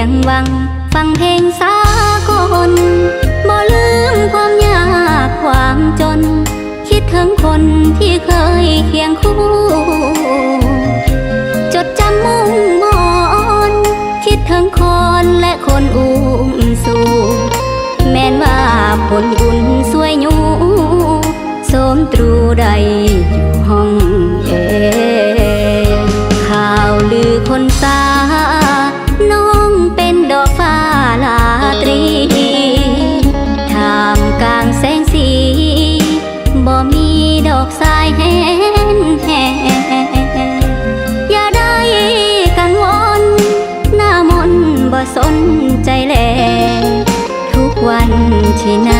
ยู่เวียงวัง ฟังเพลงสากลบ่ลืมความยากความจน คิดถึงคนที่เคยเคียงคู่ จดจำมุ่งมอนคิดถึงคนและคนอุ้มสู่แม้นว่าผลบุญสวยอยู่สมตรูใดอยู่ห้องเอข่าวลือคนสา วันที่นั้น